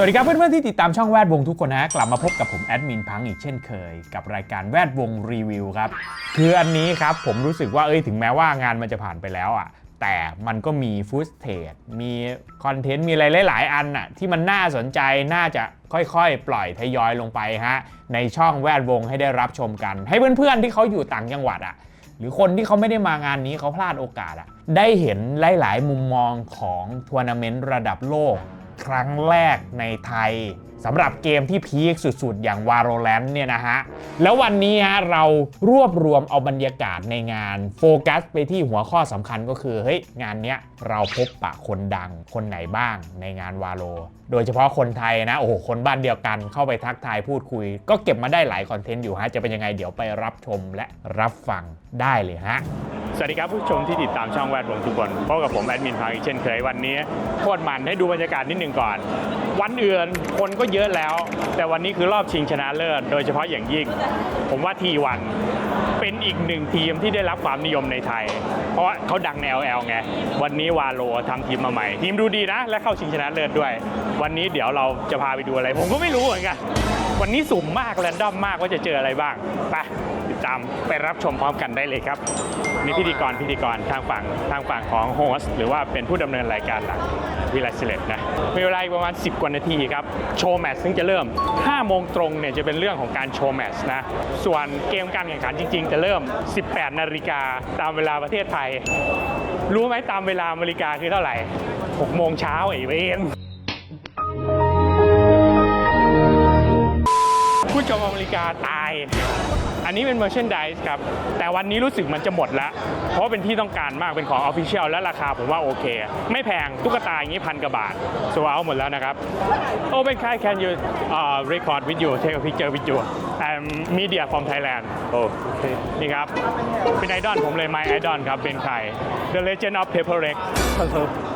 สวัสดีครับเพื่อนๆที่ติดตามช่องแวดวงทุกคนนะกลับมาพบกับผมแอดมินพังอีกเช่นเคย กับรายการแวดวงรีวิวครับคืออันนี้ครับผมรู้สึกว่าเอ้ยถึงแม้ว่างานมันจะผ่านไปแล้วอะแต่มันก็มีฟูสเทจมีคอนเทนต์มีอะไรหลาย ๆ อันน่ะที่มันน่าสนใจน่าจะค่อยๆ ปล่อยทยอยลงไปฮะในช่องแวดวงให้ได้รับชมกัน ให้เพื่อนๆที่เขาอยู่ต่างจังหวัดอะหรือคนที่เขาไม่ได้มางานนี้เขาพลาดโอกาสอะได้เห็นหลาย ๆ มุมมองของทัวร์นาเมนต์ระดับโลก ครั้งแรกในไทยสำหรับเกมที่พีคสุดๆ อย่าง Valorant เนี่ยนะฮะ แล้ววันนี้ฮะเรารวบรวมเอาบรรยากาศในงานโฟกัสไปที่หัวข้อสำคัญก็คือ เฮ้ย งานเนี้ยเราพบปะคนดังคนไหนบ้างในงานวาโล โดยเฉพาะคนไทยนะ โอ้โห คนบ้านเดียวกันเข้าไปทักทายพูดคุย ก็เก็บมาได้หลายคอนเทนต์อยู่ฮะ จะเป็นยังไงเดี๋ยวไปรับชมและรับฟังได้เลยฮะสวัสดีครับผู้ชมที่ติดตามช่องแวดวงทุกคนพบกับผมแอดมินพาอีกเช่นเคยวันนี้โคตรมันให้ดูบรรยากาศนิดหนึ่งก่อน วันอื่นคนก็เยอะแล้ว แต่วันนี้คือรอบชิงชนะเลิศ โดยเฉพาะอย่างยิ่ง ผมว่าทีวันเป็นอีกหนึ่งทีมที่ได้รับความนิยมในไทย เพราะเขาดังใน LL ไง วันนี้วาโลทำทีมมาใหม่ ทีมดูดีนะ และเข้าชิงชนะเลิศด้วย วันนี้เดี๋ยวเราจะพาไปดูอะไร ผมก็ไม่รู้เหมือนกัน วันนี้สุ่มมากแรนดอมมากว่าจะเจออะไรบ้าง ไปติดตามไปรับชมพร้อมกันได้เลยครับนี่พิธีกรพิธีกรทางฝั่งทางฝั่งของโฮสต์หรือว่าเป็นผู้ดำเนินรายการหลักวิลาสิเลตนะมีเวลาประมาณ 10 กว่านาทีครับ โชว์แมตช์ซึ่งจะเริ่ม 5 โมงตรงเนี่ยจะเป็นเรื่องของการโชว์แมตช์นะ ส่วนเกมการแข่งขันจริง ๆ จะเริ่ม 18 นาฬิกาตามเวลาประเทศไทย รู้ไหมตามเวลาอเมริกาคือเท่าไหร่ 6 โมงเช้าไอ้เวน ผู้ชมอเมริกาตาย อันนี้เป็นเมอร์เชนดิสครับ แต่วันนี้รู้สึกมันจะหมดแล้ว เพราะว่าเป็นที่ต้องการมากเป็นของออฟฟิเชียลและราคาผมว่าโอเค ไม่แพงตุ๊กตาอย่างนี้พันกว่าบาทสวเอาหมดแล้วนะครับ โอ้เป็นใคร can you uh, record with you take a picture with you I'm media from Thailand โอเคนี่ครับ เป็นไอดอลผมเลย my idol ครับเป็นใคร The Legend of Paper Rex โอ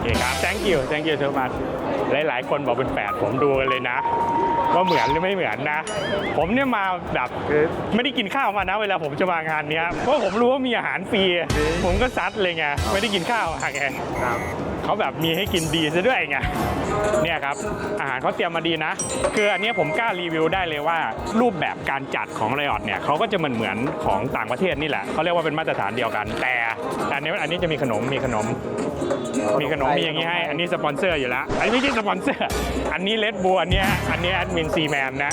เคครับ thank you thank you so much หลาย ๆ คนบอกเป็นแฝดผมดูกันเลยนะ ว่าเหมือนหรือไม่เหมือนนะ ผมเนี่ยมาแบบไม่ได้กินข้าวมานะ เวลาผมจะมางานเนี้ยเพราะผมรู้ว่ามีอาหารฟรีผมก็ซัดเลยไงไม่ได้กินข้าวหางไง เขาแบบมีให้กินดีซะด้วยไงเนี่ยครับอาหารเขาเตรียมมาดีนะ คืออันเนี้ยผมกล้ารีวิวได้เลยว่า รูปแบบการจัดของไรออดเนี่ยเขาก็จะเหมือนเหมือนๆของต่างประเทศนี่แหละเขาเรียกว่าเป็นมาตรฐานเดียวกัน แต่อันนี้อันนี้จะมีขนมมีขนม มีขนมมีอย่างนี้ให้ อันนี้สปอนเซอร์อยู่แล้วอันนี้ไม่ใช่สปอนเซอร์ อันนี้เลดบูอันเนี้ยอันนี้แอดมินซีแมนนะ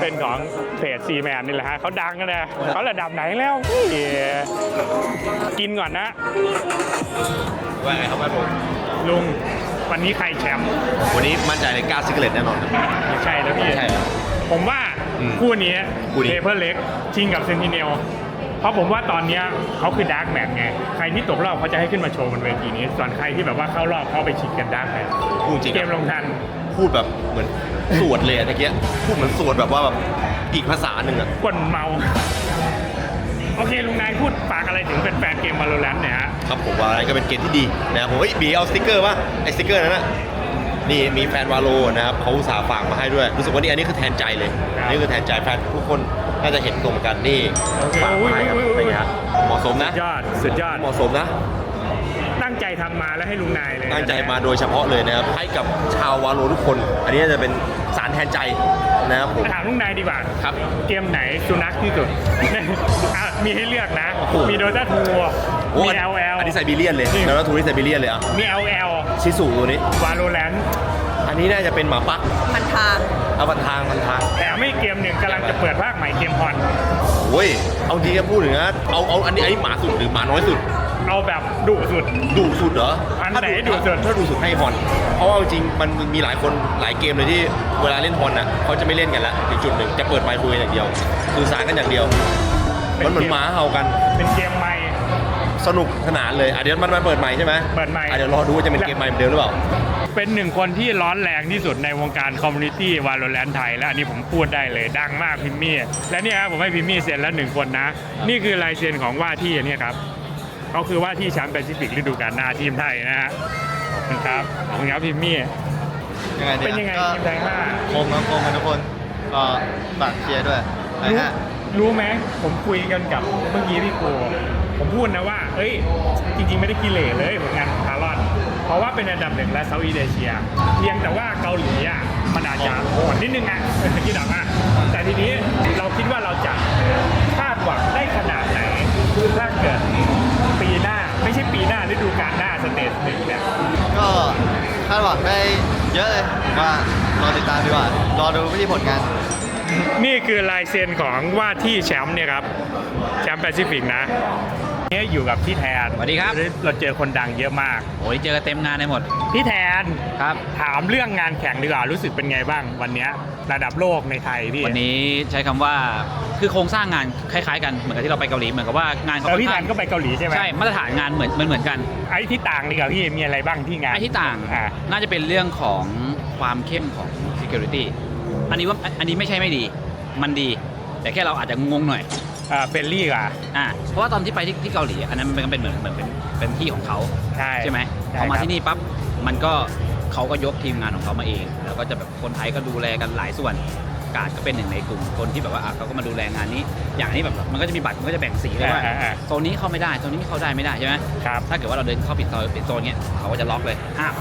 เป็นของเพจซีแมนนี่แหละฮะเขาดังกันนะเขาระดับไหนแล้วเหี้ยกินก่อนนะ ว่าไงครับแม่ผมลุงวันนี้ใครแชมป์วันนี้มั่นใจในก้าซิกเลตแน่นอนครับ ไม่ใช่นะพี่ ใช่ครับผมว่าอืมคู่นี้คู่นี้เทเ e อร์เล็กชิงกับเซนติเนลเพราะผมว่าตอนเนี้ยเขาคือดาร์กแมทไง ใครที่ตกรอบเขาจะให้ขึ้นมาโชว์บนเวทีนี้ ส่วนใครที่แบบว่าเข้ารอบเขาไปชิงกันดาร์กแมทพูดจริงเกมนะลงทัน พูดแบบเหมือนสวดเลยอะตะเกียพูดเหมือนสวดแบบว่าแบบอีกภาษาหนึ่งอะกวนเมา โอเคลุงนายพูดฝากอะไรถึงเป็นแฟนๆเกม Valorant เนี่ยฮะ ครับผมว่าอะไรก็เป็นเกมที่ดีนะครับผมเฮ้ยบีเอาสติกเกอร์ป่ะไอสติกเกอร์นั้นน่ะนี่มีแฟนวาโลนะครับเขาอุตส่าห์ฝากมาให้ด้วย รู้สึกว่านี่อันนี้คือแทนใจเลยครับนี่คือแทนใจแฟนทุกคนน่าจะเห็นตรงกันนี่โอเคฝากมาให้ครับอุ้ยอุ้ยอุ้ยเป็นไงฮะเหมาะสมนะ ยอดสุดยอด เหมาะสมนะตั้ง ใจทำมาแล้วให้ลุงนายเลยตั้งใจมาโดยเฉพาะเลยนะครับให้กับชาววาโลทุกคน อันนี้จะเป็นสารแทนใจนะครับผมถามลุงนายดีกว่าครับเกมไหนสุนัขที่สุดอะมีให้เลือกนะโอ้โหมีโดต้าทูโอ้มีอัน LL อันนี้ไซบีเรียนเลยนี่แล้วก็ทูริสไซบีเรียนเลยอะมี LL ชิสุตัวนี้ Valorant อันนี้น่าจะเป็นหมาปักมันทางเอาพันทางพันทางแต่ไม่เกมหนึ่งกำลังจะเปิดภาคใหม่เกมฮอนโอ้ยเอาจริงๆพูดถึงนะเอาเอาอันนี้อันนี้หมาสุดหรือหมาน้อยสุด เอาแบบดุสุด ดุสุดเหรออันถ้าไหนดุสุด ถ้าดุสุดให้ฮอนเพราะว่าจริงๆมันมีหลายคนหลายเกมเลยที่เวลาเล่นฮอนน่ะเขาจะไม่เล่นกันละถึงจุดหนึ่งจะเปิดไมค์คุยกันอย่างเดียวสื่อสารกันอย่างเดียวมันเหมือนหมาเห่ากัน เป็นเกมใหม่ สนุกสนานเลยอะเดี๋ยวมันมันเปิดใหม่ใช่ไหมเปิดใหม่ อะเดี๋ยวรอดูว่าจะเป็นเกมใหม่เหมือนเดิมหรือเปล่า เป็นหนึ่งคนที่ร้อนแรงที่สุดในวงการคอมมูนิตี้วาโลแรนไทย และอันนี้ผมพูดได้เลยดังมากพิมมี่ และเนี่ยครับผมให้พิมมี่เซ็นแล้วหนึ่งคนนะ นี่คือลายเซ็นของว่าที่อันนี้ครับ เขาคือว่าที่แชมป์แปซิฟิกฤดูกาลหน้าทีมไทยนะฮะขอบคุณครับขอบคุณครับพิมมี่ ยังไงดีเป็นยังไงก็ทีมไทยห้าคมครับคมกันทุกคนก็ฝากเชียร์ด้วยไปรู้ฮะ รู้ไหมผมคุยกันกับเมื่อกี้พี่โกผมพูดนะว่า เอ้ย จริง ๆ ไม่ได้กิเลสเลยผลงานของคาร์ลอน เพราะว่าเป็นอันดับหนึ่งและเซาท์อีสเอเชีย เพียงแต่ว่าเกาหลีอะมันอาจจะโหดนิดนึงอะเป็นตะกี้ดับอะแต่ทีนี้เราคิดว่าเราจะคาดหวังได้ขนาดไหน ถ้าเกิดปีหน้าไม่ใช่ปีหน้าฤดูกาลหน้าสเตจหนึ่งเนี่ยก็คาดหวังได้เยอะเลยผมว่ารอติดตามดีกว่ารอดูวิธีผลงาน นี่คือลายเซ็นของว่าที่แชมป์เนี่ยครับ แชมป์แปซิฟิกนะเนี่ยอยู่กับพี่แทนสวัสดีครับ เราเจอคนดังเยอะมาก โอ้ยเจอเต็มงานในหมด พี่แทนครับ ถามเรื่องงานแข่งดีกว่ารู้สึกเป็นไงบ้าง วันเนี้ยระดับโลกในไทยพี่ วันนี้ใช้คำว่า คือโครงสร้างงานคล้ายๆกันเหมือนกับที่เราไปเกาหลีเหมือนกับว่างานเขาแต่พี่แทค่อนก็ไปเกาหลีใช่ไหมใช่มาตรฐานงานเหมือนเหมือนกันไอ้ที่ต่างดีกว่าพี่มีอะไรบ้างที่งานไอ้ที่ต่างอ่าน่าจะเป็นเรื่องของความเข้มของ security อันนี้ว่าอันนี้ไม่ใช่ไม่ดี มันดี แต่แค่เราอาจจะงงหน่อยอ่าเฟรนลี่กว่าอ่าเพราะว่าตอนที่ไปที่ที่เกาหลีอันนั้นมันเป็นเหมือนเหมือนเป็นเป็นที่ของเขาใช่ใช่ไหมใช่พอมาครับที่นี่ปั๊บมันก็เขาก็ยกทีมงานของเขามาเอง แล้วก็จะแบบคนไทยก็ดูแลกันหลายส่วน การดก็เป็นหนึ่งในกลุ่มคนที่แบบว่าอะเขาก็มาดูแลงานนี้ อย่างนี้แบบมันก็จะมีบัตรมันก็จะแบ่งสีเลยว่าอ่าอ่า โซนนี้เข้าไม่ได้โซนนี้เข้าได้ไม่ได้ใช่ไหมครับ ถ้าเกิดว่าเราเดินเข้าผิดโซนผิดโซนเนี้ยเขาก็จะล็อกเลยห้าม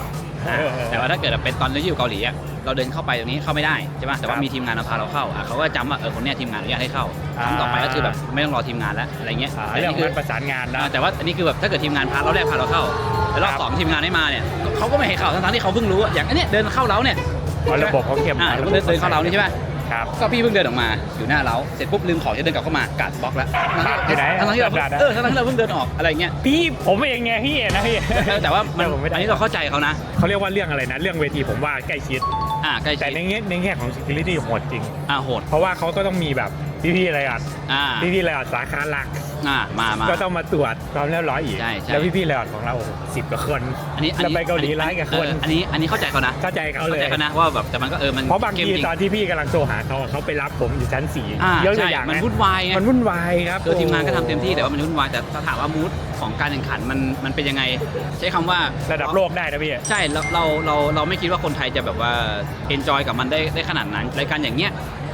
เออเออแต่ว่าถ้าเกิดเป็นตอนเราอยู่เกาหลีอะเราเดินเข้าไปตรงนี้เข้าไม่ได้ใช่ป่ะแต่ว่าครับมีทีมงานมาพาเราเข้าอะเขาก็จำว่าเออคนเนี้ยทีมงานอนุญาตให้เข้าอ่าครั้งต่อไปก็คือแบบไม่ต้องรอทีมงานแล้วอะไรเงี้ยอ่าแต่เรื่องนี่คืการประสานงานนะ อ่าแต่ว่าอันนี้คือแบบถ้าเกิดทีมงานพาเราแรกพาเราเข้าแล้วรอบครับ สองทีมงานไม่มาเนี่ยเขาก็ไม่ให้เข้าทั้งๆที่เขาเพิ่งรู้อะอย่างอันเนี้ยเดินเข้าเราเนี่ยอ๋อระบบเขาเข้มอ่าเดินเดินเข้าเรานี่ใช่ไหม ครับก็พี่เพิ่งเดินออกมาอยู่หน้าเราเสร็จปุ๊บลืมของจะเดินกลับเข้ามากัดบล็อกแล้วครับอยู่ไหนทั้งๆที่เรากัดอะเออทั้งๆที่เราเพิ่งเดินออกอะไรเงี้ยพี่ผมเองไงพี่นะพี่เออแต่ว่ามันผมไม่ได้อันนี้เราเข้าใจเขานะเขาเรียกว่าเรื่องอะไรนะ เรื่องเวทีผมว่าใกล้ชิดอ่าใกล้แต่ชิดในแง่ในแง่ของ security โหดจริงอ่าโหดเพราะว่าเขาก็ต้องมีแบบพี่ๆอะไรอะอ่าพี่ๆอะไรอะสาขาหลัก อ่ามามา ก็ต้องมาตรวจความเรียบร้อยอีก ใช่ใช่แล้วพี่ๆอะไรอะของเราสิบกว่าคนอันนี้อันแล้วนี้ไปเกาหลีร้ายกับคนเอออันนี้อันนี้เข้าใจเขานะเข้าใจเขาเลเข้าย ใจเขานะว่าแบบแต่มันก็เออมันเพราะบางกมทีจริงตอนที่พี่กำลังโทรหาเขาอะเขาไปรับผมอยู่ชั้นสี่อ่ายกตัวใช่อย่างมันนะวุ่นวายไงมันวุ่นวายครับคือทีมงานก็ทำเต็มที่แต่ว่ามันวุ่นวายแต่ถ้าถามว่ามูดของการแข่งขันมันมันเป็นยังไง ใช้คำว่าระดับโลกได้นะพี่ ใช่เราเราเราเราไม่คิดว่าคนไทยจะแบบว่าเอนจอยกับมันได้ได้ขนาดนั้นรายการอย่างเงี้ย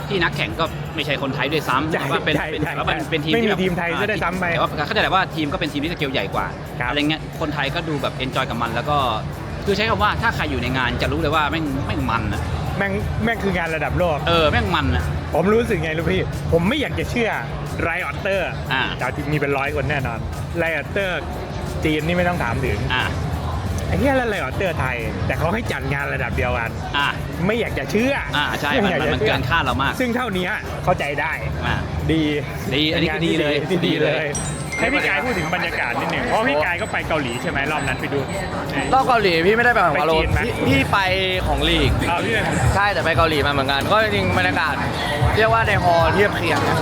ที่นักแข่งก็ไม่ใช่คนไทยด้วยซ้ำใช่แต่ว่าเป็นใช่เป็นใช่แต่ว่าเป็นเป็นทีมไม่มีที่แบบทีมไทยอ่าซะด้วยซ้ำไปแต่ว่าเข้าใจแหละว่าทีมก็เป็นทีมที่สเกลใหญ่กว่าครับอะไรเงี้ยคนไทยก็ดูแบบเอนจอยกับมัน แล้วก็คือใช้คำว่าถ้าใครอยู่ในงานจะรู้เลยว่าแม่งแม่งมันอะแม่งแม่งคืองานระดับโลก เออแม่งมันอะ ผมรู้สึกไงรู้พี่ ผมไม่อยากจะเชื่อไรออเตอร์อ่า แต่มีเป็นร้อยคนแน่นอนไรออเตอร์จีนนี่ไม่ต้องถามถึง อ่า ไอ้เหี้ยแล้วไรออเตอร์ไทย แต่เขาให้จัดงานระดับเดียวกัน อ่าไม่อยากจะเชื่ออ่าใช่ไอยากมันจะมันชื่อเกินคาดเรามากซึ่งเท่านี้เข้าใจได้ อ่าดีดีอันนี้คือดีเลยที่ดีเลยดีเลย ให้พี่กายพูดถึงบรรยากาศนิดหนึ่งเพราะพี่กายก็ไปเกาหลีใช่ไหมรอบนั้นไปดู รอบเกาหลีพี่ไม่ได้ไปของไปวาโลจีนไหม พี่พี่ไปของลีก เอาพี่เป็นของใช่แต่ไปเกาหลีมาเหมือนกัน ก็จริงๆบรรยากาศ เรียกว่าในฮอลล์เทียบเคียงนะ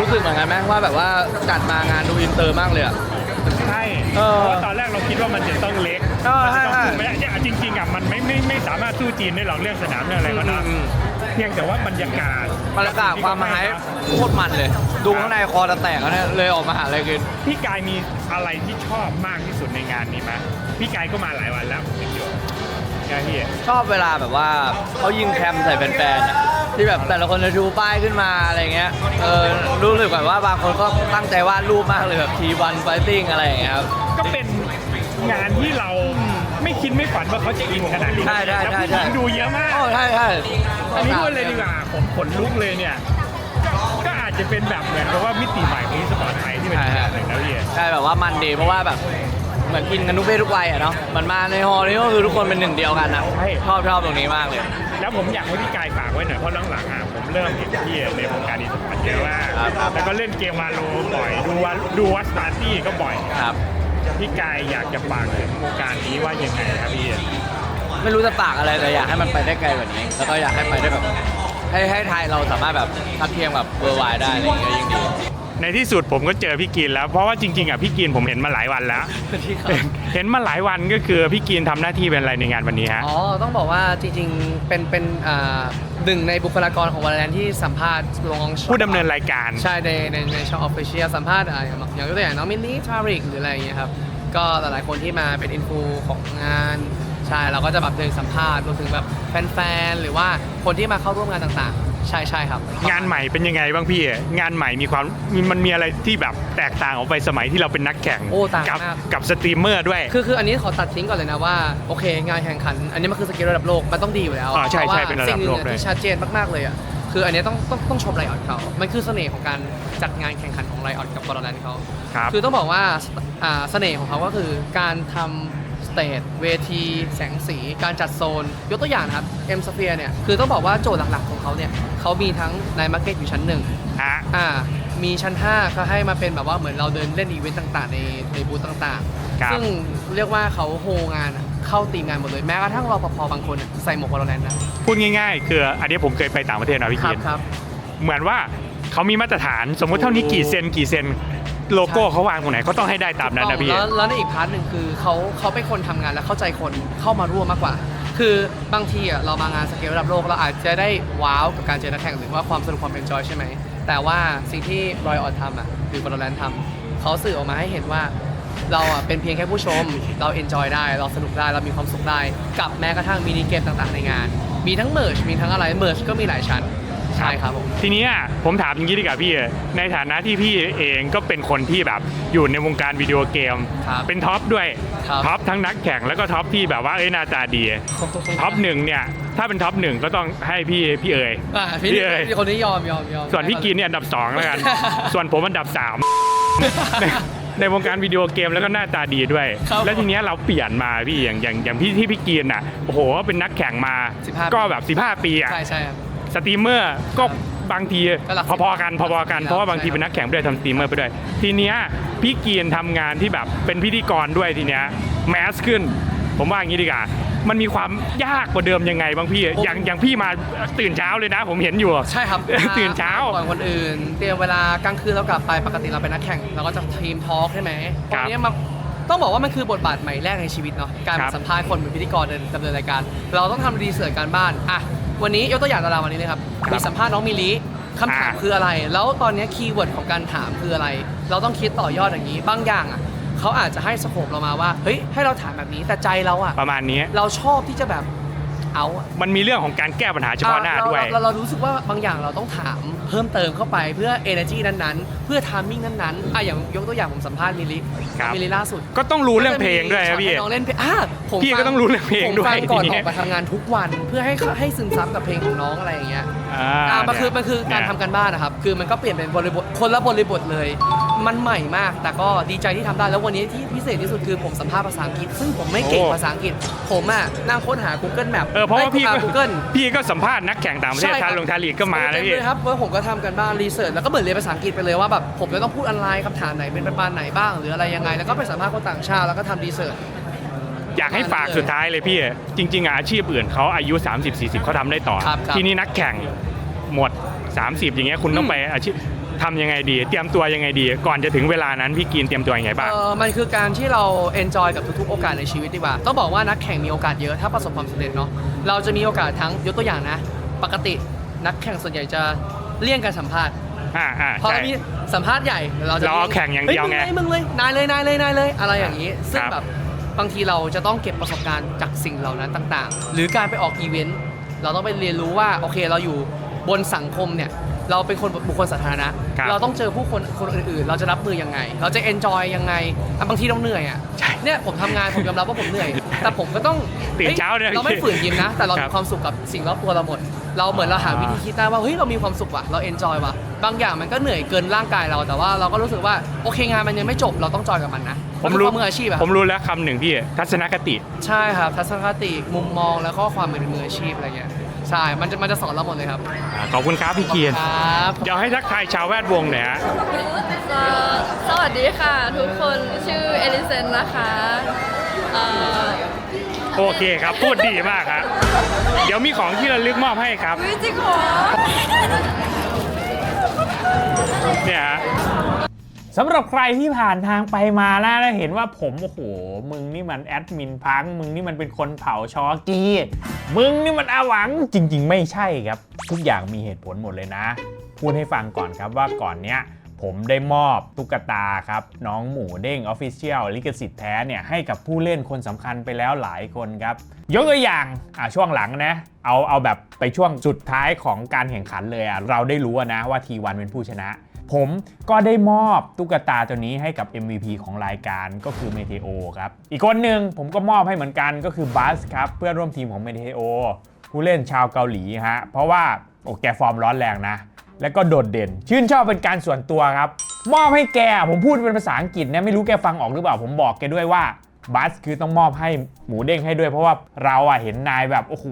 รู้สึกเหมือนกันไหมว่าแบบว่าจัดมางานดูอินเตอร์มากเลยอะ ใช่เอเพอราะว่าตอนแรกเราคิดว่ามันจะต้องเล็กเออใช่มันจะต้องใช่สู้ไม่ได้เนี่ยจริงๆอะมันไม่ไม่ไม่สามารถสู้จีนได้หรอกเรื่องสนามเรื่องอะไรก็นะอืม เพียงแต่ว่าบรรยากาศบรรยากาศความหมายโคตรมันเลย ดูข้างในคอจะแตกแล้วเนี่ยเลยออกมาหาอะไรกิน พี่กายมีอะไรที่ชอบมากที่สุดในงานนี้ไหมพี่กายก็มาหลายวันแล้วผมเห็นอยู่ใช่พี่ ชอบเวลาแบบว่าเขายิงแคมใส่แฟนๆอะ ที่แบบแต่ละคนจะชูป้ายขึ้นมาอะไรเงี้ยเออรู้สึกแบบว่าบางคนก็ตั้งใจวาดรูปมากเลยแบบทีวันไฟติ้งอะไรอย่างเงี้ยครับ ก็เป็นงานที่เราไม่คิดไม่ฝันว่าเขาจะอินขนาดนี้ใช่ใช่ใช่ใช่ แล้วผู้หญิงดูเยอะมาก โอ้ใช่ใช่อันนี้พูดเลยดีกว่าผมขนลุกเลยเนี่ยก็ก็อาจจะเป็นแบบเหมือนกับว่ามิติใหม่ของอีสปอร์ตไทยที่เป็นใช่แบบหนึ่งนะพี่ใช่แบบว่ามันดีเพราะว่าแบบ เหมือนกินกันทุกเพศทุกวัยอะเนาะมันมาในฮอลล์นี้ก็คือทุกคนเป็นหนึ่งเดียวกันอะชอบชอบตรงนี้มากเลย แล้วผมอยากให้พี่กายฝากไว้หน่อยเพราะหลังๆอะผมเริ่มเห็นพี่ในวงการอีสปอร์ตเยอะมากครับครับแล้วก็เล่นเกมมาโลบ่อยดูว่าดูวัตปาร์ตี้ก็บ่อยครับ พี่กายอยากจะฝากถึงวงการนี้ว่ายังไงครับพี่ไม่รู้จะฝากอะไรแต่อยากให้มันไปได้ไกลกว่านี้ แล้วก็อยากให้ไปได้แบบ ให้ให้ไทยเราสามารถแบบทัดเทียมกับเวอร์ไวได้อะไรอย่างเงี้ยยิ่งดี ในที่สุดผมก็เจอพี่กินแล้ว เพราะว่าจริงๆอะพี่กินผมเห็นมาหลายวันแล้วที่ครับเห็นเห็นมาหลายวันก็คือพี่กินทำหน้าที่เป็นอะไรในงานวันนี้ฮะอ๋อต้องบอกว่าจริงๆเป็นเป็นอ่าหนึ่งในบุคลากรของวาเลนที่สัมภาษณ์ลงผู้ดำเนินรายการ ใช่ในในในช่องออฟฟิเชียลสัมภาษณ์อ่าอย่างอย่างยกตัวอย่างน้องมินนี่ทาริกหรืออะไรอย่างเงี้ยครับก็หลายๆคนที่มาเป็นอินฟูของงานใช่เราก็จะแบบเดินสัมภาษณ์รวมถึงแบบแฟนๆหรือว่าคนที่มาเข้าร่วมงานต่างๆ ใช่ใช่ครับงานใหม่เป็นยังไงบ้างพี่งานใหม่มีความมีมันมีอะไรที่แบบแตกต่างออกไปสมัยที่เราเป็นนักแข่งโอ้ต่างกัมากกับสตรีมเมอร์ด้วยคือคืออันนี้ขอตัดทิ้งก่อนเลยนะว่าโอเค งานแข่งขัน อันนี้มันคือสเกลระดับโลกมันต้องดีอยู่แล้วอ่าใช่พาะว่าใช่เป็นระดับสิ่งหนึ่งโลกเนี่ยด้วยที่ชัดเจนมากๆเลยอะคืออันนี้ต้องต้องต้องชมไลออดเขา มันคือเสน่ห์ของการจัดงานแข่งขันของไลออดกับ v a l o r a n t เขาครับคือต้องบอกว่าอ่าเสน่ห์ของเขาก็คือการทำ สเตจเวที แสงสี การจัดโซน ยกตัวอย่างนะครับ M Sphere เนี่ย คือต้องบอกว่าโจทย์หลักๆของเขาเนี่ยเขามีทั้งในมาร์เก็ตอยู่ชั้นหนึ่งฮะอ่ามีชั้น5ก็ให้มาเป็นแบบว่าเหมือนเราเดินเล่นอีเวนต์ต่างๆ ในในบูธต่างครับ ๆ ซึ่งเรียกว่าเขาโฮงานอะเข้าตีมงานหมดเลยแม้กระทั่งรปภบางคนอะใส่หมวกวอลเลนนะพูดง่ายๆ คืออันนี้ผมเคยไปต่างประเทศนะพี่ครักิบนครับ เหมือนว่าเขามีมาตรฐานสมมุติเท่านี้กี่เซนกี่เซน โลโก้ใช่เขาวางตรงไหนเขาต้องให้ได้ตามนั้นนะพี่ แล้วแล้วในอีกพาร์ทหนึ่งคือเขาเขาเป็นคนทำงานและเข้าใจคนเข้ามาร่วมมากกว่า คือบางทีอะเรามางานสเกลระดับโลกเราอาจจะได้ว้าวกับการเจอนักแข่งหรือว่าความสนุกความเป็นจอยใช่ไหมแต่ว่าสิ่งที่รอยออดทำอะหรือบอลแลนทำเขาสื่อออกมาให้เห็นว่า เราอะเป็นเพียงแค่ผู้ชม เราเอนจอยได้ เราสนุกได้เรามีความสุขได้ กับแม้กระทั่งมินิเกมต่างๆในงาน มีทั้งเมิร์ชมีทั้งอะไรเมิร์ชก็มีหลายชั้น ใช่ครับผม ทีนี้อะผมถามอย่างนี้ดีกว่าพี่ ในฐานะที่พี่เองก็เป็นคนที่แบบอยู่ในวงการวิดีโอเกม ครับเป็นท็อปด้วย ครับท็อปทั้งนักแข่งแล้วก็ท็อปที่แบบว่าเอ้ยหน้าตาดี ท็อปหนึ่งเนี่ยถ้าเป็นท็อปหนึ่งก็ต้องให้พี่พี่เอ๋ย อ่าพี่พี่เอ๋ย พี่คนนี้ยอมยอมยอมส่วนพี่กินเนี่ยอันดับสองแล้วกัน ส่วนผมอันดับสาม ในในวงการวิดีโอเกมแล้วก็หน้าตาดีด้วย ครับแล้วทีเนี้ยเราเปลี่ยนมาพี่อย่างอย่างอย่างพี่ที่พี่กินอะโอ้โหเป็นนักแข่งมา 15ก็แบบ 15 ปีอะใช่ใช่ครับ สตรีมเมอร์ก็บางทีก็หลักพอๆกันพอๆกันใช่เพราะว่าบางทีใช่เป็นนักแข่งด้วยทำสตรีมเมอร์ไปด้วย ทีเนี้ยพี่เกียนทำงานที่แบบเป็นพิธีกรด้วยทีเนี้ยแมสขึ้น ผมว่าอย่างนี้ดีกว่ามันมีความยากกว่าเดิมยังไงบางพี่อย่างอย่างพี่มาตื่นเช้าเลยนะ ผมเห็นอยู่ใช่ครับตื่นเช้า ก่อนคนอื่น เตรียมเวลากลางคืนเรากลับไปปกติเราเป็นนักแข่งเราก็จะทีมทอล์กใช่ไหมคตรัอบนนี้มาต้องบอกว่ามันคือบทบาทใหม่แรกในชีวิตเนาะการครัมาบสัมภาษณ์คนเป็นพิธีกรเดินดำเนินรายการ เราต้องทำรีเสิร์ชการบ้านอะ วันนี้ยกตัวอย่างตารางวันนี้เลยครับมีสัมภาษณ์น้องมิลิคำถามอ่าคืออะไร แล้วตอนนี้คีย์เวิร์ดของการถามคืออะไร เราต้องคิดต่อยอดอย่างนี้ บางอย่างอะเขาอาจจะให้สโคปเรามาว่า เฮ้ย ให้เราถามแบบนี้ แต่ใจเราอะ ประมาณนี้ เราชอบที่จะแบบ เอาอะมันมีเรื่องของการแก้ปัญหาเฉพาะหน้าอ่ด้วย เราเราเรารู้สึกว่าบางอย่างเราต้องถามเพิ่มเติมเข้าไปเพื่อ energy นั้นๆ เพื่อ timing นั้นๆอะอย่างยกตัวอย่างผมสัมภาษณ์มิลลิครับ มิลลิล่าสุดก็ต้องรู้เรื่องเพลงด้วยนะพี่ ให้น้องเล่นเพลงอะผมพี่ก็ฟัต้องรู้เรื่องเพลงด้วยผมฟังก่อนทีอนี้อกไปทำงานทุกวันเพื่อให้ให้ซึมซับกับเพลงของน้องอะไรอย่างเงี้ย อ่าอะมันคือเยมันคือการเนี่ยทำกันบ้านนะครับ คือมันก็เปลี่ยนเป็นบริบทคนละบริบทเลย มันใหม่มาก แต่ก็ดีใจที่ทำได้ แล้ววันนี้ที่พิเศษที่สุดคือผมสัมภาษณ์ภาษาอังกฤษ ซึ่งผมไม่เก่งโอ้ ภาษาอังกฤษ ผมอะนั่งค้นหา Google Map เออเพราะว่าพี่ก็กูเกิล พี่ก็สัมภาษณ์นักแข่งต่างประเทศใช่คทารับลงทาลีกก็มาแล้วเต็พี่เลยครับเพราะผมก็ทำกันบ้านรีเสิร์ชแล้วก็เหมือนเรียนภาษาอังกฤษไปเลยว่าแบบผมจะต้องพูดอะไรคำถามไหนเป็นประมาณไหนบ้างหรืออะไรยังไง แล้วก็ไปสัมภาษณ์คนต่างชาติแล้วก็ทำรีเสิร์ช อยากให้ฝากสุดท้ายเลยพี่ จริง ๆอะอาชีพอื่นเขาอายุ 30-40 เขาทำได้ต่อ ครับครับทีนี้นักแข่งหมด 30 อย่างเงี้ยคุณต้องไปอาชีพ ทำยังไงดี เตรียมตัวยังไงดี ก่อนจะถึงเวลานั้นพี่กินเตรียมตัวยังไงบ้าง เออมันคือการที่เราเอนจอยกับทุกๆโอกาสในชีวิตดีกว่า ต้องบอกว่านักแข่งมีโอกาสเยอะถ้าประสบความสำเร็จเนาะ เราจะมีโอกาสทั้งยกตัวอย่างนะ ปกตินักแข่งส่วนใหญ่จะเลี่ยงการสัมภาษณ์ อ่าอ่าพอใช่ เรามีสัมภาษณ์ใหญ่เราจะเราเอาแข่งอย่างเดียวไงฮ้มึงเลยมึงเลยนายเลยนายเลยนายเลยอะไรอย่างนี้ ซึ่งครับแบบบางทีเราจะต้องเก็บประสบการณ์จากสิ่งเหล่านั้นต่าง ๆ หรือการไปออกอีเวนต์เราต้องไปเรียนรู้ว่าโอเคเราอยู่บนสังคมเนี่ย เราเป็นคนบุคคลสาธารณะครับเราต้องเจอผู้คนคนอื่นๆ เราจะรับมือยังไง เราจะเอนจอยยังไงอะบางทีเราเหนื่อยอะใช่เนี่ยผมทำงานผมยอมรับว่าผมเหนื่อย แต่ผมก็ต้องตื่นฮ้ยเช้าด้วยเราไม่ฝืนยิ้มนะ แต่เราครัมีบความสุขกับสิ่งรอบตัวเราหมด เราเหมือนเราหาอ่า วิธีคิดได้ว่าเฮ้ยเรามีความสุขว่ะเราเอนจอยว่ะบางอย่างมันก็เหนื่อยเกินร่างกายเราแต่ว่าเราก็รู้สึกว่าโอเคงานมันยังไม่จบเราต้องจอยกับมันนะผมรู้นคือความมืออาชีพอะ ผมรู้แล้วคำหนึ่งพี่ทัศนคติ ใช่ครับทัศนคติมุมมองแล้วก็ความเป็นมืออาชีพอะไรเงี้ย ใช่ มันจะมันจะสอนเราหมดเลยครับอ่าขอบคุณครับพี่เกียนครับ เดี๋ยวให้ทักทายชาวแวดวงหน่อยฮะเอ่อสวัสดีค่ะ ทุกคนชื่อเอลิเซนนะคะเอ่อโอเคครับ พูดดีมากครับเดี๋ยวมีของที่ระลึกมอบให้ครับ วิจิโกรเนี่ยฮะ สำหรับใครที่ผ่านทางไปมาแล้วเห็นว่าผมโอ้โหมึงนี่มันแอดมินพัง มึงนี่มันเป็นคนเผาชอกีมึงนี่มันอาหวังจริง ๆ ไม่ใช่ครับ ทุกอย่างมีเหตุผลหมดเลยนะ พูดให้ฟังก่อนครับว่าก่อนเนี้ยผมได้มอบตุ๊กตาครับ น้องหมูเด้งออฟฟิเชียลลิขสิทธิ์แท้เนี่ยให้กับผู้เล่นคนสำคัญไปแล้วหลายคนครับ ยกตัวอย่างอะช่วงหลังนะ เอาเอาแบบไปช่วงสุดท้ายของการแข่งขันเลยอะเราได้รู้นะว่าทีวันเป็นผู้ชนะ ผมก็ได้มอบตุ๊กตาตัวนี้ให้กับ MVP ของรายการก็คือเมเทโอครับ อีกคนหนึ่งผมก็มอบให้เหมือนกันก็คือบัสครับ เพื่อนร่วมทีมของเมเทโอผู้เล่นชาวเกาหลีฮะ เพราะว่าโอ้แกฟอร์มร้อนแรงนะ แล้วก็โดดเด่น ชื่นชอบเป็นการส่วนตัวครับ มอบให้แก ผมพูดเป็นภาษาอังกฤษนะไม่รู้แกฟังออกหรือเปล่า ผมบอกแกด้วยว่า บัสคือต้องมอบให้หมูเด้งให้ด้วยเพราะว่าเราอะเห็นนายแบบโอ้โห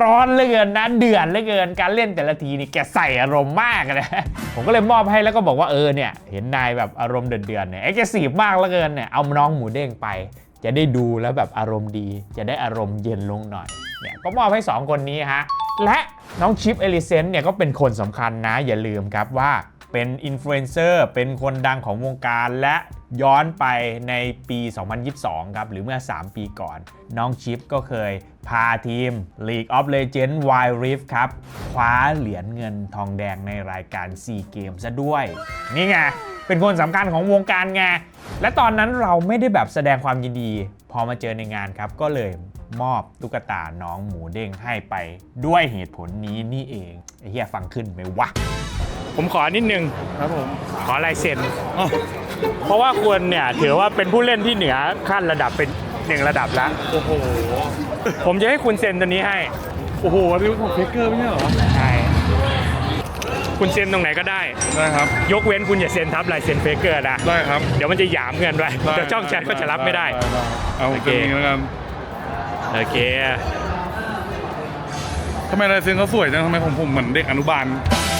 ร้อนเหลือเกินนะเดือดเหลือเกินการเล่นแต่ละทีนี่แกใส่อารมณ์มากนะผมก็เลยมอบให้แล้วก็บอกว่าเออเนี่ยเห็นนายแบบอารมณ์เดือดๆเนี่ยเอ็กซ์ซีฟมากเหลือเกินเนี่ยเอาน้องหมูเด้งไป จะได้ดูแล้วแบบอารมณ์ดี จะได้อารมณ์เย็นลงหน่อยเนี่ยก็มอบให้ 2 คนนี้ฮะและน้องชิปเอลิเซนเนี่ยก็เป็นคนสำคัญนะอย่าลืมครับว่า เป็นอินฟลูเอนเซอร์เป็นคนดังของวงการและย้อนไปในปี 2022 ครับ หรือเมื่อ 3 ปีก่อน น้องชิปก็เคยพาทีม League of Legends Wild Rift ครับ คว้าเหรียญเงินทองแดงในรายการ SEA Games ซะด้วย นี่ไง เป็นคนสำคัญของวงการไง และตอนนั้นเราไม่ได้แบบแสดงความยินดี พอมาเจอในงานครับก็เลย มอบตุ๊กตาน้องหมูเด้งให้ไปด้วยเหตุผลนี้นี่เองไอ้เหี้ยฟังขึ้นไหมวะ ผมขอนิดนึงครับผมขอลายเซ็น เพราะว่าควรเนี่ยถือว่าเป็นผู้เล่นที่เหนือขั้นระดับเป็นหนึ่งระดับแล้ว โอ้โห ผมจะให้คุณเซ็นตัวนี้ให้ โอ้โหอันนี้ของเฟกเกอร์ไม่ใช่เหรอใช่คุณเซ็นตรงไหนก็ได้ ได้ครับ ยกเว้นคุณอย่าเซ็นทับลายเซ็นเฟกเกอร์นะ ได้ครับ เดี๋ยวมันจะหยามเงินไปเดี๋ยวช่องแชทก็จะรับไม่ได้ เอาโอโอเคเคแล้วกัน โอเคทำไมลายเซ็นเขาสวยจังทำไมของผมเหมือนเด็กอนุบาล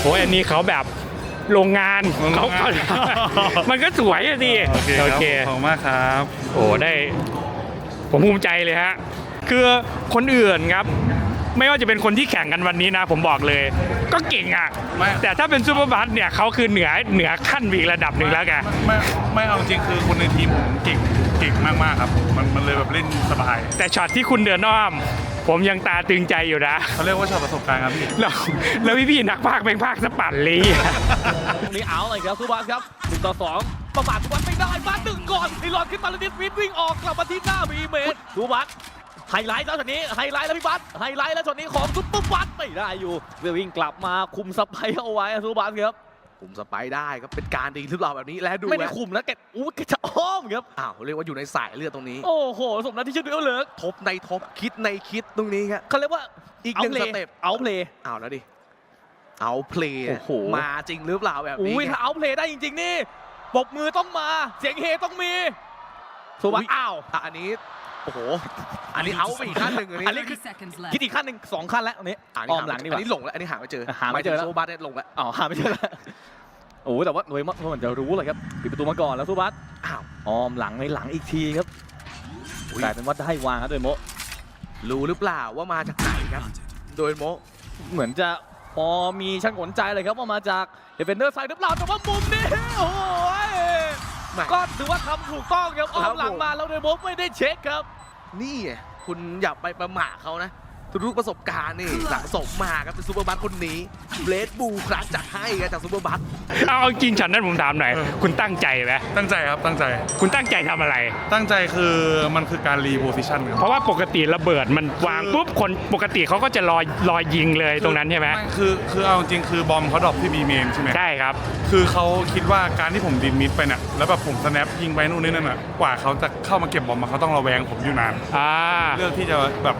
โอ้ยอันนี้เขาแบบโรงงานโรงงาน เขาเขามันก็สวยอะดิโอเคครับขอบคุณมากครับ โอ้ได้ ผมภูมิใจเลยฮะ คือคนอื่นครับ ไม่ว่าจะเป็นคนที่แข่งกันวันนี้นะ ผมบอกเลย ก็เก่งอะ ไม่ แต่ถ้าเป็นซูเปอร์บัสเนี่ยเขาคือเหนือเหนือขั้นไปอีกระดับหนึ่งแล้วแกไม่ไม่เอาจริงคือคนในทีมผมเก่งเก่งมากๆครับ มันมันเลยแบบเล่นสบายแต่ช็อตที่คุณเดินอ้อม ผมยังตาตึงใจอยู่นะ เขาเรียกว่าชอบประสบการณ์ครับพี่ แล้วแล้วพี่ๆนักพากย์เป็นพากย์สปั่นเลย ตรงนี้เอาเลยครับสุบัสครับหนึ่งต่อสองประมาทสุบัสไม่ได้มาหนึ่งก่อนไอ้หลอดขึ้นมาแล้วดิสวิทวิ่งออกกลับมาที่หน้ามีเมตรสุบัส ไฮไลท์แล้วช็อตนี้ไฮไลท์แล้วพี่บัสไฮไลท์แล้วช็อตนี้ของซุปเปอร์บัสไม่ได้อยู่เวลวิ่งกลับมาคุมสไปร์เอาไว้อะสุบัสครับคุมสไปร์ได้ครับเป็นการดีหรือเปล่าแบบนี้และดูไม่ได้ฮะคุมนะแกอู้แกจะอ้อมครับอ้าวเรียกว่าอยู่ในสายเลือดตรงนี้ โอ้โหสมนัดที่ชื่อเดือเหลือทบในทบคิดในคิดตรงนี้ครับเขาเรียกว่าอีกหนึ่งสเต็ปเอาเพลย์เอาแล้วดิเอาเพลย์โอ้โหมาจริงหรือเปล่าแบบนี้อุ้ยไงถ้าเอาเพลย์ได้จริง ๆ นี่ปรบมือต้องมา เสียงเฮต้องมีสุบัสอุ๊ยอ้าวอะอันนี้ โอ้โห อันนี้เอาไปอีกขั้นหนึ่งอันนี้อันนี้คือคิดอีกขั้นหนึ่งสองขั้นแล้วอันนี้อันอ้นี้อมหลังดีกอัว่านนี้หลงแล้วอันนี้หาไม่เจอหาไม่เจอแล้วยถึงโซบัสเนี่ยหลงแล้วอ๋อหาไม่เจอแล้วโอ้โหแต่ว่าโดยมากเหมือนจะรู้เลยครับปิดประตูมาก่อนแล้วสุบัสอ้าวอ้อมหลังในหลังอีกทีครับอุ๊ยกลายเป็นว่าได้วางครับโดยโมะรู้หรือเปล่าว่ามาจากไหนครับ โดยโมะเหมือนจะพอมีช่างหนใจเลยครับว่ามาจากเดฟเฟนเดอร์ไซด์หรือเปล่าแต่ว่ามุมนี้โอ้ยแหม่ ก็ถือว่าทำถูกต้องครับอ้อครัมบหลังผมมาแล้วโดยโมะไม่ได้เช็คครับ นี่ไงคุณอย่าไปประมาทเขานะ ทุกๆประสบการณ์นี่สะสมมาครับเป็นซูเปอร์บัสคนนี้เบลดบูครั้งจัดให้ครับจากซูเปอร์บัสเอาเอาจริงฉันนั้นผมถามหน่อยคุณตั้งใจไหมตั้งใจครับตั้งใจ คุณตั้งใจทำอะไร ตั้งใจคือมันคือการรีโพซิชันคเพรับราะว่าปกติระเบิดมันวางปุ๊บคนปกติเขาก็จะรอรอยิงเลยตรงนั้นใช่ไหมคือคือเอาจริงคือบอมเขาดรอปที่บีเมนใช่ไหมใช่ครับ คือเขาคิดว่าการที่ผมดินมิดไปเนี่ยแล้วแบบผมสแนปยิงไปนู่นนี่นั่นน่ะกว่าเขาจะเข้ามาเก็บบอมมาเขาต้องระแวงผมอยู่นานอ่าเลือกที่จะแบบ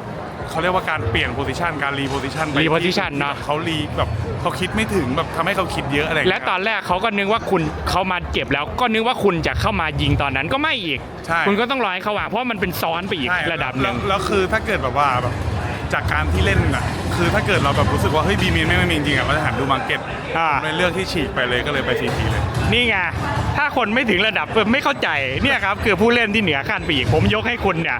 เขาเรียกว่าการเปลี่ยนโพซิชันการรีโพซิชัน reposition เนอะ เขารีแบบเขาคิดไม่ถึงแบบทำให้เขาคิดเยอะอะไรย่างและเงี้ย ตอนแรกเขาก็นึกว่าคุณเขามาเจ็บแล้ว ก็นึกว่าคุณจะเข้ามายิงตอนนั้นก็ไม่อีก ใช่ คุณก็ต้องรอให้เขาวางเพราะมันเป็นซ้อนไปอีกใช่ระดับหนึ่ง แล้วแล้วคือถ้าเกิดแบบว่าแบบจากการที่เล่นอะคือถ้าเกิดเราแบบรู้สึกว่าเฮ้ยบีเมนไม่มีจริงๆอะเราจะหันดูมาร์เก็ตอ่า ผมเลยเลือกที่ฉีกไปเลยก็เลยไปซีทีเลย นี่ไงถ้าคนไม่ถึงระดับไม่เข้าใจเนี่ยครับคือผู้เล่นที่เหนือขั้นไปอีกผมยกให้คุณเนี่ย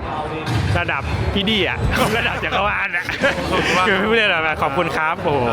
ระดับพี่ดีอะระดับจักรวาลอะขอบคุณมากคือผู้เล่นแบบขอบคุณครับโอ้โห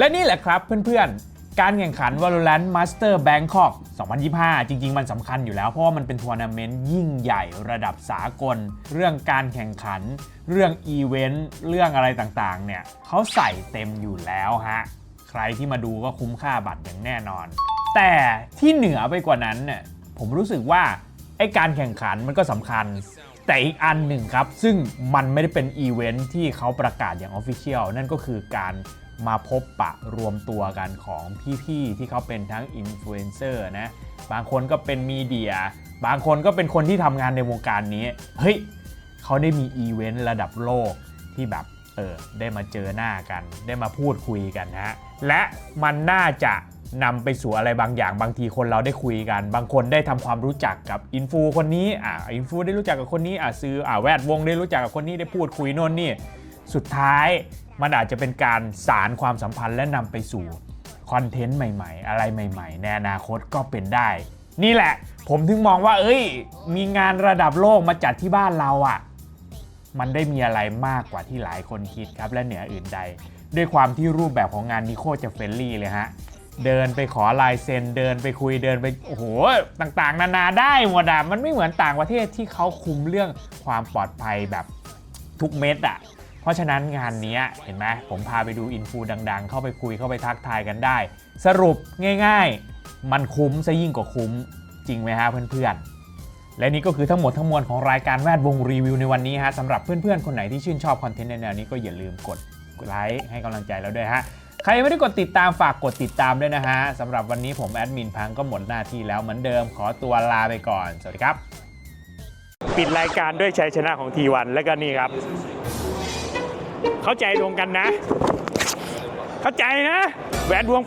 และนี่แหละครับเพื่อนๆ การแข่งขัน Valorant Master Bangkok 2025 จริง ๆ มันสำคัญอยู่แล้ว เพราะว่ามันเป็นทัวร์นาเมนต์ยิ่งใหญ่ระดับสากล เรื่องการแข่งขัน เรื่องอีเวนต์เรื่องอะไรต่างๆ เนี่ยเขาใส่เต็มอยู่แล้วฮะ ใครที่มาดูก็คุ้มค่าบัตรอย่างแน่นอน แต่ที่เหนือไปกว่านั้นเนี่ยผมรู้สึกว่าไอ้การแข่งขันมันก็สำคัญ แต่อีกอันหนึ่งครับ ซึ่งมันไม่ได้เป็นอีเวนท์ที่เขาประกาศอย่างออฟฟิเชียลนั่นก็คือการ มาพบปะรวมตัวกันของพี่ๆที่เขาเป็นทั้งอินฟลูเอนเซอร์นะ บางคนก็เป็นมีเดีย บางคนก็เป็นคนที่ทำงานในวงการนี้ เฮ้ยเขาได้มีอีเวนต์ระดับโลกที่แบบเออได้มาเจอหน้ากัน ได้มาพูดคุยกันนะและมันน่าจะนำไปสู่อะไรบางอย่างบางทีคนเราได้คุยกัน บางคนได้ทำความรู้จักกับอินฟูคนนี้อ่าอินฟูได้รู้จักกับคนนี้อ่าซื้ออ่าแวดวงได้รู้จักกับคนนี้ได้พูดคุยโน่นนี่ สุดท้าย มันอาจจะเป็นการสารความสัมพันธ์และนำไปสู่คอนเทนต์ใหม่ ๆ อะไรใหม่ ๆ ในอนาคตก็เป็นได้ นี่แหละ ผมถึงมองว่า เอ้ย มีงานระดับโลกมาจัดที่บ้านเราอะ่ะ มันได้มีอะไรมากกว่าที่หลายคนคิดครับและเหนืออื่นใด ด้วยความที่รูปแบบของงานนี้โคตรจะเฟรนลี่เลยฮะเดินไปขอลายเซ็นเดินไปคุยเดินไปโอ้โหต่างๆ นานาได้หมดอะมันไม่เหมือนต่างประเทศที่เขาคุมเรื่องความปลอดภัยแบบทุกเม็ดอะ เพราะฉะนั้นงานนี้เห็นไหมผมพาไปดูอินฟูดัง ๆ เข้าไปคุยเข้าไปทักทายกันได้ สรุปง่าย ๆ มันคุ้มซะยิ่งกว่าคุ้มจริงไหมฮะเพื่อนๆและนี่ก็คือทั้งหมดทั้งมวลของรายการแวดวงรีวิวในวันนี้ฮะสำหรับเพื่อนๆ คนไหนที่ชื่นชอบคอนเทนต์ในแนวนี้ก็อย่าลืมกดไลค์ให้กำลังใจเราด้วยฮะ ใครยังไม่ได้กดติดตามฝากกดติดตามด้วยนะฮะสำหรับวันนี้ผมแอดมินพังก็หมดหน้าที่แล้วเหมือนเดิมขอตัวลาไปก่อน สวัสดีครับ ปิดรายการด้วยชัยชนะของทีวันและก็นี่ครับ เข้าใจตรงกันนะ เข้าใจนะ แหวดวง